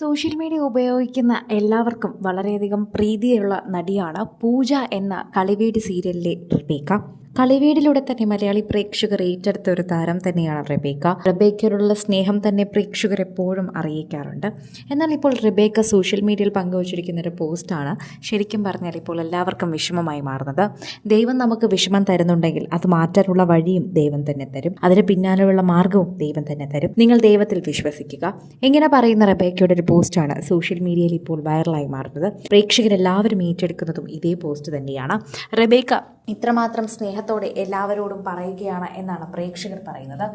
Social media ഉപയോഗിക്കുന്ന എല്ലാവർക്കും വളരെയധികം പ്രീതിയുള്ള നടിയാണ് പൂജ എന്ന കളിവീട് സീരിയലിലെ റിബേക്ക. കളിവീടിലൂടെ തന്നെ മലയാളി പ്രേക്ഷകർ ഏറ്റെടുത്ത ഒരു താരം തന്നെയാണ് റബേക്ക. റബേക്കയോടുള്ള സ്നേഹം തന്നെ പ്രേക്ഷകർ എപ്പോഴും അറിയിക്കാറുണ്ട്. എന്നാൽ ഇപ്പോൾ റബേക്ക സോഷ്യൽ മീഡിയയിൽ പങ്കുവച്ചിരിക്കുന്ന ഒരു പോസ്റ്റാണ് ശരിക്കും പറഞ്ഞാൽ ഇപ്പോൾ എല്ലാവർക്കും വിഷമമായി മാറുന്നത്. ദൈവം നമുക്ക് വിഷമം തരുന്നുണ്ടെങ്കിൽ അത് മാറ്റാനുള്ള വഴിയും ദൈവം തന്നെ തരും. അതിന് പിന്നാലെയുള്ള മാർഗവും ദൈവം തന്നെ തരും. നിങ്ങൾ ദൈവത്തിൽ വിശ്വസിക്കുക. ഇങ്ങനെ പറയുന്ന റബേക്കയുടെ ഒരു പോസ്റ്റാണ് സോഷ്യൽ മീഡിയയിൽ ഇപ്പോൾ വൈറലായി മാറുന്നത്. പ്രേക്ഷകരെല്ലാവരും ഏറ്റെടുക്കുന്നതും ഇതേ പോസ്റ്റ് തന്നെയാണ്. റബേക്ക ഇത്രമാത്രം സ്നേഹത്തോടെ എല്ലാവരോടും പറയുകയാണ് എന്നാണ് പ്രേക്ഷകർ പറയുന്നത്.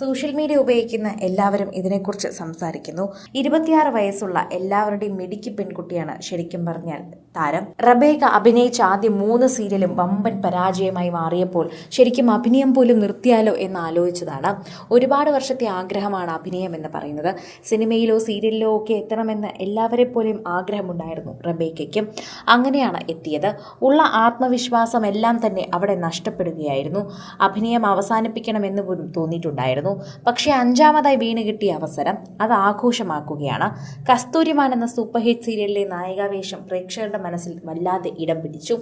സോഷ്യൽ മീഡിയ ഉപയോഗിക്കുന്ന എല്ലാവരും ഇതിനെക്കുറിച്ച് സംസാരിക്കുന്നു. ഇരുപത്തിയാറ് വയസ്സുള്ള എല്ലാവരുടെയും മിടുക്കി പെൺകുട്ടിയാണ് ശരിക്കും പറഞ്ഞാൽ താരം. റബേക്ക അഭിനയിച്ച ആദ്യ മൂന്ന് സീരിയലും വമ്പൻ പരാജയമായി മാറിയപ്പോൾ ശരിക്കും അഭിനയം പോലും നിർത്തിയാലോ എന്ന് ആലോചിച്ചതാണ്. ഒരുപാട് വർഷത്തെ ആഗ്രഹമാണ് അഭിനയം എന്ന് പറയുന്നത്. സിനിമയിലോ സീരിയലിലോ ഒക്കെ എത്തണമെന്ന് എല്ലാവരെ പോലെയും ആഗ്രഹമുണ്ടായിരുന്നു റബേക്കയ്ക്കും. അങ്ങനെയാണ് എത്തിയത്. ഉള്ള ആത്മവിശ്വാസം എല്ലാം തന്നെ അവിടെ നഷ്ടപ്പെടുകയായിരുന്നു. അഭിനയം അവസാനിപ്പിക്കണമെന്ന് തോന്നിയിട്ടുണ്ടായിരുന്നു. പക്ഷേ അഞ്ചാമതായി വീണ് കിട്ടിയ അവസരം അത് ആഘോഷമാക്കുകയാണ്. കസ്തൂരിമാൻ എന്ന സൂപ്പർ ഹിറ്റ് സീരിയലിലെ നായികാവേഷം പ്രേക്ഷകരുടെ മനസ്സിൽ വല്ലാതെ ഇടം പിടിച്ചു.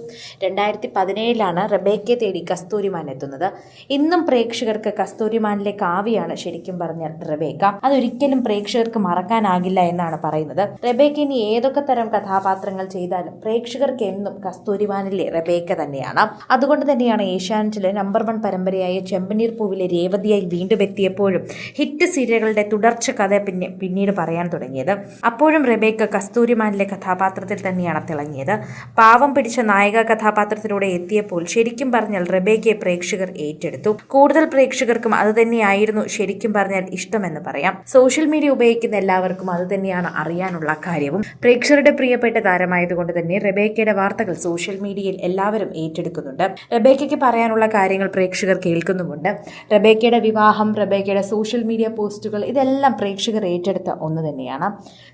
രണ്ടായിരത്തി പതിനേഴിലാണ് റബേക്കെ തേടി കസ്തൂരിമാൻ എത്തുന്നത്. ഇന്നും പ്രേക്ഷകർക്ക് കസ്തൂരിമാനിലെ കാവ്യാണ് ശരിക്കും പറഞ്ഞാൽ റബേക്ക. അതൊരിക്കലും പ്രേക്ഷകർക്ക് മറക്കാനാകില്ല എന്നാണ് പറയുന്നത്. റബേക്ക ഇനി ഏതൊക്കെ തരം കഥാപാത്രങ്ങൾ ചെയ്താലും പ്രേക്ഷകർക്ക് എന്നും കസ്തൂരിമാനിലെ റബേക്ക തന്നെയാണ്. അതുകൊണ്ട് തന്നെയാണ് ഏഷ്യാനെറ്റിലെ നമ്പർ വൺ പരമ്പരയായ ചെമ്പനീർ പൂവിലെ രേവതിയായി വീണ്ടും എത്തിയപ്പോഴും ഹിറ്റ് സീരിയലുകളുടെ തുടർച്ച കഥ പിന്നെ പിന്നീട് പറയാൻ തുടങ്ങിയത്. അപ്പോഴും റെബേക്ക് കസ്തൂരിമാനിലെ കഥാപാത്രത്തിൽ തന്നെയാണ് തിളങ്ങിയത്. പാവം പിടിച്ച നായിക കഥാപാത്രത്തിലൂടെ എത്തിയപ്പോൾ ശരിക്കും പറഞ്ഞാൽ റെബേക്കെ പ്രേക്ഷകർ ഏറ്റെടുത്തു. കൂടുതൽ പ്രേക്ഷകർക്കും അത് തന്നെയായിരുന്നു ശരിക്കും പറഞ്ഞാൽ ഇഷ്ടമെന്ന് പറയാം. സോഷ്യൽ മീഡിയ ഉപയോഗിക്കുന്ന എല്ലാവർക്കും അത് തന്നെയാണ് അറിയാനുള്ള കാര്യവും. പ്രേക്ഷകരുടെ പ്രിയപ്പെട്ട താരമായതുകൊണ്ട് തന്നെ റെബേക്കയുടെ വാർത്തകൾ സോഷ്യൽ മീഡിയയിൽ എല്ലാവരും ഏറ്റെടുക്കുന്നുണ്ട്. റബേക്കയ്ക്ക് പറയാനുള്ള കാര്യങ്ങൾ പ്രേക്ഷകർ കേൾക്കുന്നുമുണ്ട്. റബേക്കയുടെ വിവാഹം റബേക്കയുടെ സോഷ്യൽ മീഡിയ പോസ്റ്റുകൾ ഇതെല്ലാം പ്രേക്ഷകർ ഏറ്റെടുത്ത ഒന്ന് തന്നെയാണ്.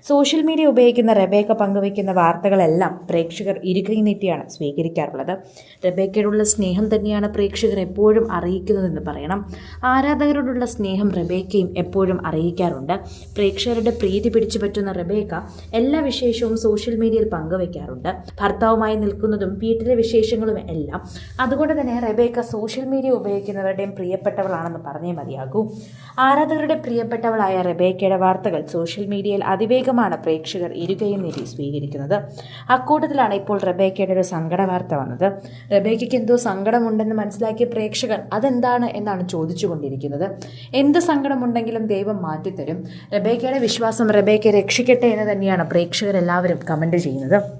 സോഷ്യൽ മീഡിയ ഉപയോഗിക്കുന്ന റബേക്ക പങ്കുവയ്ക്കുന്ന വാർത്തകളെല്ലാം പ്രേക്ഷകർ ഇരുകൈ നീട്ടിയാണ് സ്വീകരിക്കാറുള്ളത്. റബേക്കയോടുള്ള സ്നേഹം തന്നെയാണ് പ്രേക്ഷകർ എപ്പോഴും അറിയിക്കുന്നതെന്ന് പറയണം. ആരാധകരോടുള്ള സ്നേഹം റബേക്കയും എപ്പോഴും അറിയിക്കാറുണ്ട്. പ്രേക്ഷകരുടെ പ്രീതി പിടിച്ചു പറ്റുന്ന റബേക്ക എല്ലാ വിശേഷവും സോഷ്യൽ മീഡിയയിൽ പങ്കുവയ്ക്കാറുണ്ട്. ഭർത്താവുമായി നിൽക്കുന്നതും വീട്ടിലെ വിശേഷങ്ങളും എല്ലാം അതുകൊണ്ട് തന്നെ റെബേക്ക സോഷ്യൽ മീഡിയ ഉപയോഗിക്കുന്നവരുടെയും പ്രിയപ്പെട്ടവളാണെന്ന് പറഞ്ഞേ മതിയാകൂ. ആരാധകരുടെ പ്രിയപ്പെട്ടവളായ റെബേക്കയുടെ വാർത്തകൾ സോഷ്യൽ മീഡിയയിൽ അതിവേഗമാണ് പ്രേക്ഷകർ ഇരുകയും നീട്ടി സ്വീകരിക്കുന്നത്. അക്കൂട്ടത്തിലാണ് ഇപ്പോൾ റെബേക്കയുടെ ഒരു സങ്കട വാർത്ത വന്നത്. റെബേക്കയ്ക്ക് എന്തോ സങ്കടമുണ്ടെന്ന് മനസ്സിലാക്കിയ പ്രേക്ഷകർ അതെന്താണ് എന്നാണ് ചോദിച്ചുകൊണ്ടിരിക്കുന്നത്. എന്ത് സങ്കടമുണ്ടെങ്കിലും ദൈവം മാറ്റിത്തരും. റബേക്കയുടെ വിശ്വാസം റബേക്കയെ രക്ഷിക്കട്ടെ എന്ന് തന്നെയാണ് പ്രേക്ഷകരെല്ലാവരും കമന്റ് ചെയ്യുന്നത്.